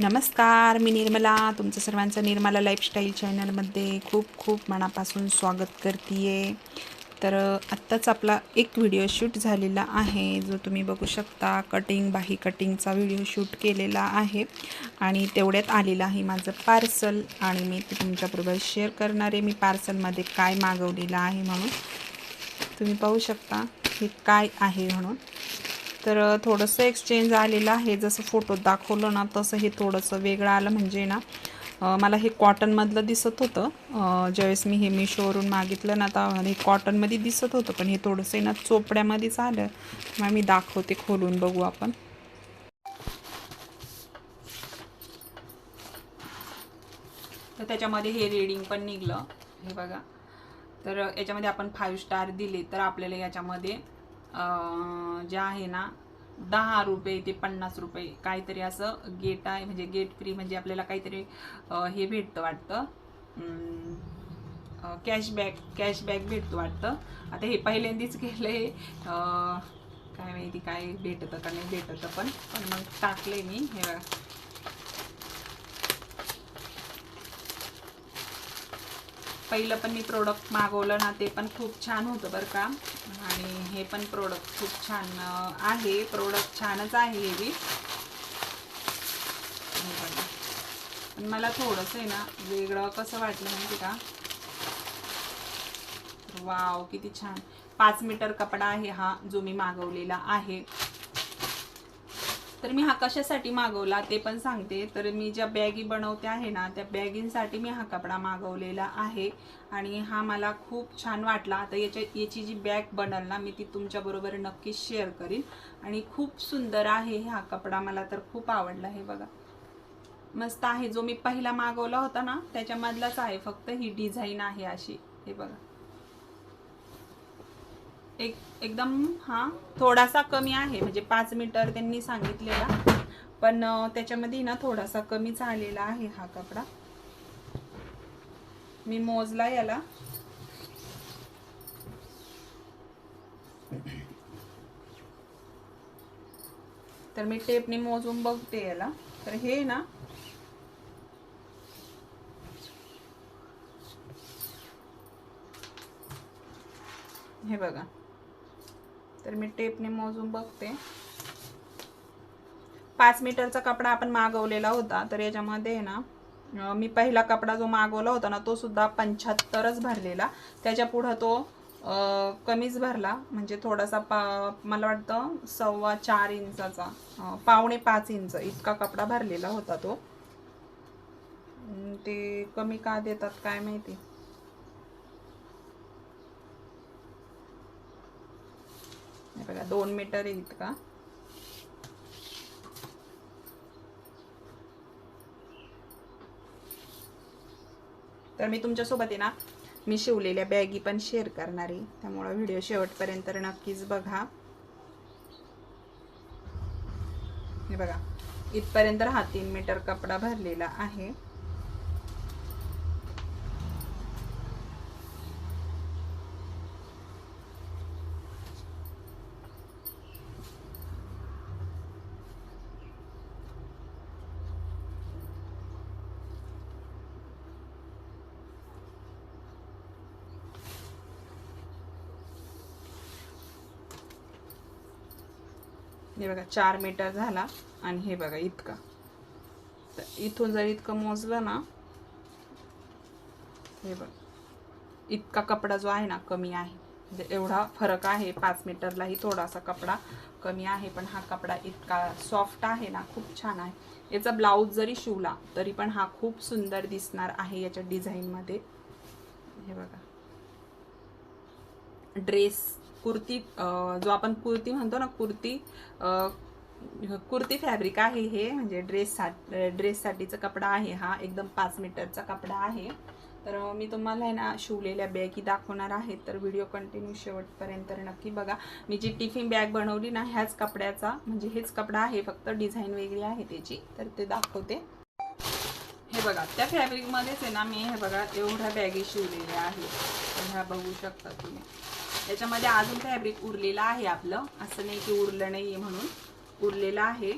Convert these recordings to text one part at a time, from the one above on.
नमस्कार मी निर्मला. तुमचं सर्वांचं निर्मला लाईफस्टाईल चॅनलमध्ये खूप खूप मनापासून स्वागत करते तर आत्ताच आपला एक व्हिडिओ शूट झालेला आहे जो तुम्ही बघू शकता. कटिंग बाही कटिंगचा व्हिडिओ शूट केलेला आहे. आणि तेवढ्यात आलेलं आहे माझं पार्सल आणि मी ते तुमच्याबरोबर शेअर करणार आहे. मी पार्सलमध्ये काय मागवलेलं आहे म्हणून तुम्ही पाहू शकता हे काय आहे म्हणून. तर थोडंसं एक्सचेंज आलेलं आहे. जसं फोटोत दाखवलं ना तसं हे थोडंसं वेगळं आलं म्हणजे ना मला हे कॉटनमधलं दिसत होतं. ज्यावेळेस मी हे मिशोवरून मागितलं ना तर हे कॉटनमध्ये दिसत होतं पण हे थोडंसं ना चोपड्यामध्येच आलं मग मी दाखवते खोलून बघू आपण. तर त्याच्यामध्ये हे रिडिंग पण निघलं. हे बघा. तर याच्यामध्ये आपण फाईव्ह स्टार दिले. तर आपल्याला याच्यामध्ये जे आहे ना दहा रुपये ते पन्नास रुपये काहीतरी असं गेट आहे म्हणजे गेट फ्री म्हणजे आपल्याला काहीतरी हे भेटतं वाटतं. कॅशबॅक कॅशबॅक भेटतो वाटतं. आता हे पहिल्यांदाच केलं आहे काय माहिती काय भेटतं का नाही भेटतं पण पण मग टाकले मी. हे पहिलं पण मी प्रोडक्ट मागवलं ना ते पण खूप छान होतं बरं का. आणि हे पण प्रोडक्ट खूप छान आहे. प्रोडक्ट छानच आहे हे बी. पण मला थोडंसं आहे ना वेगळं कसं वाटलं माहिती का? वाव किती छान. पाच मीटर कपडा आहे हा जो मी मागवलेला आहे. तर मी हा कशासाठी मागवला ते पण सांगते. तर मी ज्या बॅगी बनवते आहे ना त्या बॅगींसाठी मी हा कपडा मागवलेला आहे. आणि हा मला खूप छान वाटला. आता याच्या याची जी बॅग बनल ना मी ती तुमच्याबरोबर नक्कीच शेअर करीन. आणि खूप सुंदर आहे हा कपडा. मला तर खूप आवडला हे बघा. मस्त आहे. जो मी पहिला मागवला होता ना त्याच्यामधलाच आहे. फक्त ही डिझाईन आहे अशी. हे बघा. एक एकदम हा थोडासा कमी आहे. म्हणजे पाच मीटर त्यांनी सांगितलेला. पण त्याच्यामध्ये ना थोडासा कमी झालेला आहे हा कपडा. मी मोजला याला. तर मी टेपने मोजून बघते याला. तर हे ना हे बघा. तर मी टेपने मोजून बघते. पाच मीटरचा कपडा आपण मागवलेला होता तर याच्यामध्ये ना मी पहिला कपडा जो मागवला होता ना तो सुद्धा पंच्याहत्तरच भरलेला. त्याच्या पुढं तो कमीच भरला. म्हणजे थोडासा पा मला वाटतं सव्वा चार इंचाचा पावणे पाच इंच इतका कपडा भरलेला होता तो. ते कमी का देतात काय माहिती. बघा दोन मीटर आहे इतका. तर मी तुमच्यासोबत आहे ना मी शिवलेल्या बॅगी पण शेअर करणार आहे. त्यामुळं व्हिडिओ शेवटपर्यंत नक्कीच बघा. हे बघा इथपर्यंत हा तीन मीटर कपडा भरलेला आहे. हे बघा चार मीटर झाला आणि हे बघा इतका. तर इथून जर इतकं मोजलं ना हे बघ इतका कपडा जो आहे ना कमी आहे. म्हणजे एवढा फरक आहे पाच मीटरलाही थोडासा कपडा कमी आहे पण हा कपडा इतका सॉफ्ट आहे ना खूप छान आहे. याचा ब्लाऊज जरी शिवला तरी पण हा खूप सुंदर दिसणार आहे याच्या डिझाईनमध्ये हे बघा. ड्रेस कुर्ती जो आपण कुर्ती म्हणतो ना कुर्ती कुर्ती फॅब्रिक आहे हे म्हणजे ड्रेस ड्रेससाठीचा कपडा आहे हा एकदम पाच मीटरचा कपडा आहे. तर मी तुम्हाला आहे ना शिवलेल्या बॅगी दाखवणार आहे तर व्हिडिओ कंटिन्यू शेवटपर्यंत नक्की बघा. मी जी टिफिन बॅग बनवली ना ह्याच कपड्याचा म्हणजे हेच कपडा आहे फक्त डिझाईन वेगळी आहे त्याची तर ते दाखवते. हे बघा त्या फॅब्रिकमध्येच आहे ना मी हे बघा एवढ्या बॅगी शिवलेल्या आहेत. ह्या बघू शकता तुम्ही. त्याच्यामध्ये अजून फॅब्रिक उरलेलं आहे आपलं. असं नाही की उरलं नाही आहे म्हणून. उरलेलं आहे.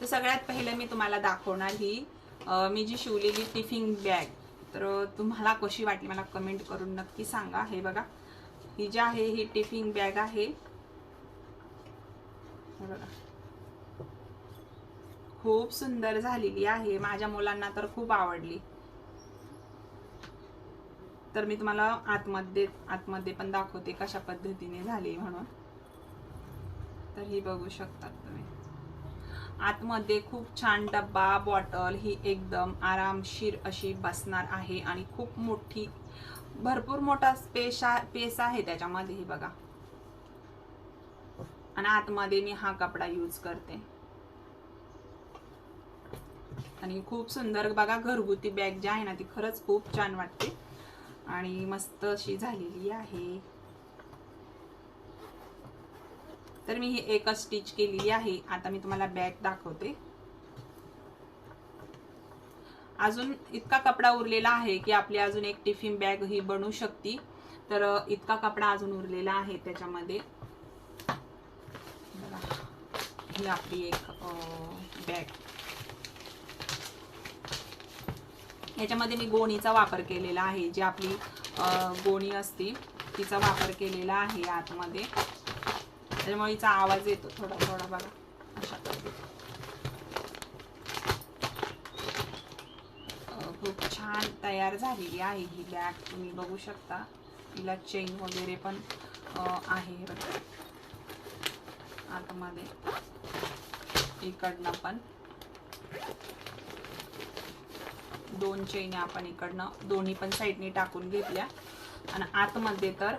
तर सगळ्यात पहिले मी तुम्हाला दाखवणार ही मी जी शिवलेली टिफिन बॅग. तर तुम्हाला कशी वाटली मला कमेंट करून नक्की सांगा. हे बघा. ही जी आहे ही टिफिन बॅग आहे. बघा. खूप सुंदर झालेली आहे. माझ्या मुलांना तर खूप आवडली. तर मी तुम्हाला आतमध्ये आतमध्ये पण दाखवते कशा पद्धतीने झाली म्हणून. तर ही बघू शकतात तुम्ही. आतमध्ये खूप छान डब्बा बॉटल ही एकदम आरामशीर अशी बसणार आहे आणि खूप मोठी भरपूर मोठा स्पेस पेस आहे त्याच्यामध्ये ही बघा. आणि आतमध्ये मी हा कपडा यूज करते. आणि खूप सुंदर बघा घरगुती बॅग जी आहे ना ती खरंच खूप छान वाटते. आणि मस्त अशी झालेली आहे. तर मी ही एकच स्टिच केलेली आहे. आता मी तुम्हाला बॅग दाखवते. अजून इतका कपडा उरलेला आहे की आपली अजून एक टिफिन बॅग ही बनू शकते. तर इतका कपडा अजून उरलेला आहे त्याच्यामध्ये. ही आपली एक बॅग ह्याच्यामध्ये मी गोणीचा वापर केलेला आहे. जी आपली गोणी असते तिचा वापर केलेला आहे आतमध्ये. त्याच्यामुळे हिचा आवाज येतो थोडा थोडा बघा. अशा. खूप छान तयार झालेली आहे ही बॅग. तुम्ही बघू शकता. तिला चेन वगैरे पण आहे आतमध्ये. इकडनं पण. दोन चैन्या आपण इकडनं दोन्ही पण साईडने टाकून घेतल्या. आणि आतमध्ये तर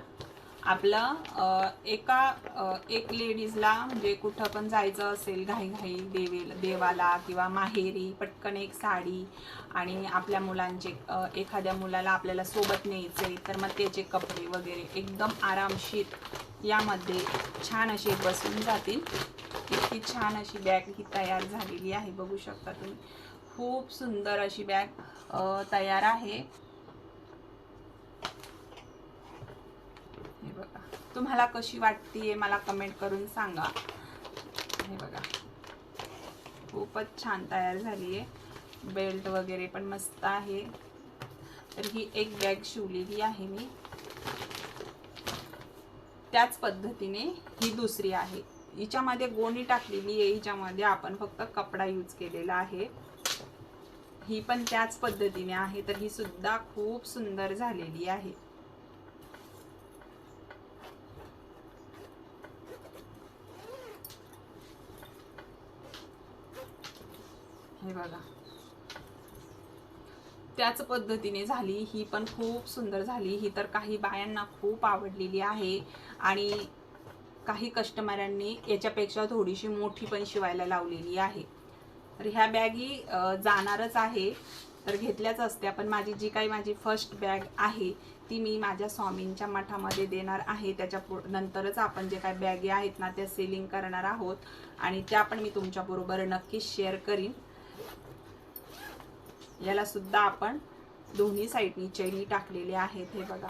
आपलं एका एक लेडीजला म्हणजे कुठं पण जायचं असेल घाई देवेल देवाला किंवा माहेरी पटकन एक साडी आणि आपल्या मुलांचे एखाद्या मुलाला आपल्याला सोबत न्यायचे तर मग त्याचे कपडे वगैरे एकदम आरामशीर यामध्ये छान असे बसून जातील. इतकी छान अशी बॅग ही तयार झालेली आहे बघू शकता तुम्ही. खूप सुंदर अशी बॅग. तयार आहे. हे बघा. तुम्हाला कशी वाटतीये मला कमेंट करून सांगा. हे बघा. खूपच छान तयार झाली आहे बेल्ट वगैरे पण मस्त आहे. तर ही एक बॅग शिवलेली आहे मी. त्याच पद्धतीने ही दुसरी आहे. हिच्यामध्ये गोणी टाकलेली आहे. हिच्यामध्ये आपण फक्त कपडा यूज केलेला आहे. ही पण त्याच पद्धतीने आहे तर ही सुद्धा खूप सुंदर झालेली आहे. हे बघा. त्याच पद्धतीने झाली ही पण खूप सुंदर झाली. ही तर काही बायांना खूप आवडलेली आहे आणि काही कस्टमरांनी याच्यापेक्षा थोडीशी मोठी पण शिवायला लावलेली आहे. तर ह्या बॅगी जाणारच आहे तर घेतल्याच असत्या. पण माझी जी काही माझी फर्स्ट बॅग आहे ती मी माझ्या स्वामींच्या मठामध्ये देणार आहे. त्याच्या पु नंतरच आपण जे काही बॅगी आहेत ना त्या सेलिंग करणार आहोत. आणि त्या पण मी तुमच्याबरोबर नक्कीच शेअर करीन. याला सुद्धा आपण दोन्ही साईडनी चैनी टाकलेले आहेत हे बघा.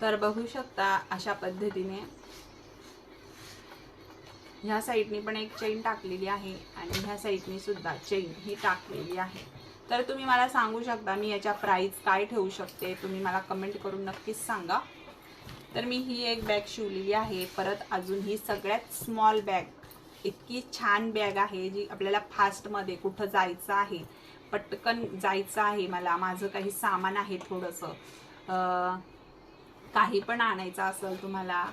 तर बघू शकता अशा पद्धतीने ह्या साईडनी पण एक चेन टाकलेली आहे आणि ह्या साईडनी सुद्धा चेन ही टाकलेली आहे. तर तुम्ही मला सांगू शकता मी याच्या प्राइस काय ठेवू शकते तुम्ही मला कमेंट करून नक्कीच सांगा. तर मी ही एक बॅग शिवलेली आहे परत अजून ही सगळ्यात स्मॉल बॅग इतकी छान बॅग आहे जी आपल्याला फास्टमध्ये कुठं जायचं आहे पटकन जायचं आहे मला. माझं काही सामान आहे थोडंसं. काही पण आणायचं असेल तुम्हाला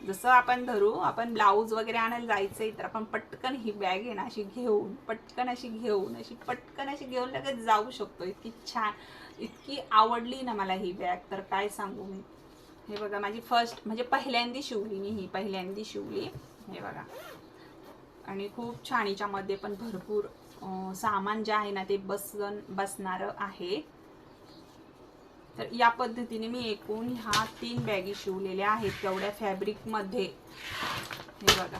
जसं आपण धरू आपण ब्लाऊज वगैरे आणायला जायचंय तर आपण पटकन ही बॅग आहे ना अशी घेऊन पटकन अशी घेऊन अशी पटकन अशी घेऊन लगेच जाऊ शकतो. इतकी छान इतकी आवडली ना मला ही बॅग तर काय सांगू मी? हे बघा माझी फर्स्ट म्हणजे पहिल्यांदी शिवली मी ही पहिल्यांदी शिवली. हे बघा. आणि खूप छान हिच्यामध्ये पण भरपूर सामान जे आहे ना ते बसन बसणारं आहे. तर या पद्धतीने मी एकूण ह्या तीन बॅगी शिवलेल्या आहेत तेवढ्या फॅब्रिकमध्ये हे बघा.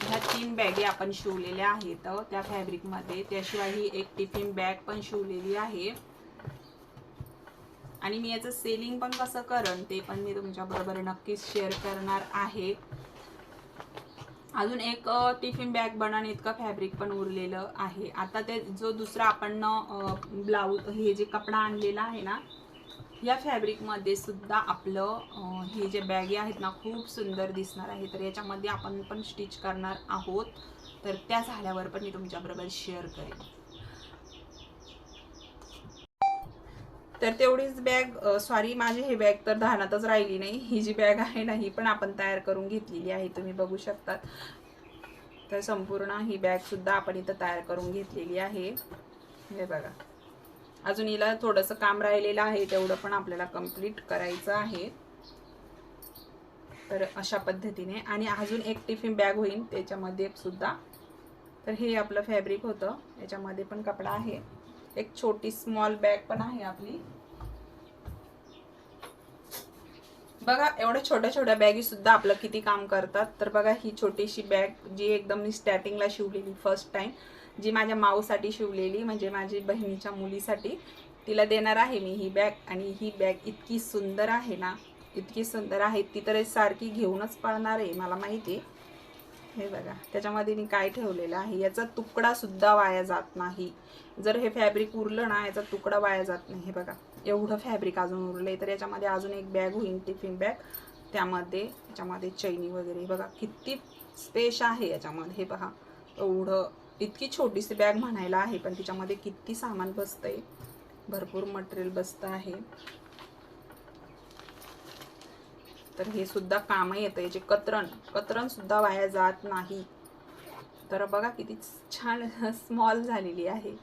ह्या तीन बॅगी आपण शिवलेल्या आहेत त्या फॅब्रिकमध्ये त्याशिवाय ही एक टिफिन बॅग पण शिवलेली आहे. आणि मी याचं सेलिंग पण कसं करन ते पण मी तुमच्या बरोबर नक्कीच शेअर करणार आहे. अजून एक टिफिन बॅग बनवणे इतकं फॅब्रिक पण उरलेलं आहे. आता ते जो दुसरा आपण ब्लाऊज हे जे कपडा आणलेला आहे ना या फॅब्रिकमध्ये सुद्धा आपलं हे जे बॅगे आहेत ना खूप सुंदर दिसणार आहे. तर याच्यामध्ये आपण पण स्टिच करणार आहोत. तर त्या झाल्यावर पण मी तुमच्याबरोबर शेअर करेन. तर तेवढीच बॅग सॉरी माझी ही बॅग तर धानातच राहिली नाही. ही जी बॅग आहे ना ही पण आपण तयार करून घेतलेली आहे. तुम्ही बघू शकतात. तर संपूर्ण ही बॅग सुद्धा आपण इथं तयार करून घेतलेली आहे. हे बघा. अजून हिला थोडंसं काम राहिलेलं आहे तेवढं पण आपल्याला कंप्लीट करायचं आहे. तर अशा पद्धतीने. आणि अजून एक टिफिन बॅग होईल त्याच्यामध्ये सुद्धा. तर हे आपलं फॅब्रिक होतं. याच्यामध्ये पण कपडा आहे. एक छोटी स्मॉल बॅग पण आहे आपली. बघा एवढ्या छोट्या छोट्या बॅगी सुद्धा आपलं किती काम करतात. तर बघा ही छोटीशी बॅग जी एकदम मी स्टार्टिंगला शिवलेली फर्स्ट टाइम जी माझ्या माऊसाठी शिवलेली म्हणजे माझी बहिणीच्या मुलीसाठी तिला देणार आहे मी ही बॅग आणि ही बॅग इतकी सुंदर आहे ना इतकी सुंदर आहे ती तर सारखी घेऊनच पळणार आहे मला माहिती आहे. हे बघा त्याच्यामध्ये मी काय ठेवलेलं आहे? याचा तुकडा सुद्धा वाया जात नाही. जर हे फॅब्रिक उरलं ना याचा तुकडा वाया जात नाही. हे बघा एवढं फॅब्रिक अजून उरलंय. तर याच्यामध्ये अजून एक बॅग होईल टिफिन बॅग त्यामध्ये याच्यामध्ये चैनी वगैरे. हे बघा किती स्पेस आहे याच्यामध्ये. हे बघा एवढं. इतकी छोटीशी बॅग म्हणायला आहे पण तिच्यामध्ये किती सामान बसतंय. भरपूर मटेरियल बसतं आहे. तर हे सुद्धा कामं येतं. याचे कतरण कतरण सुद्धा वाया जात नाही. तर बघा किती छान स्मॉल झालेली आहे.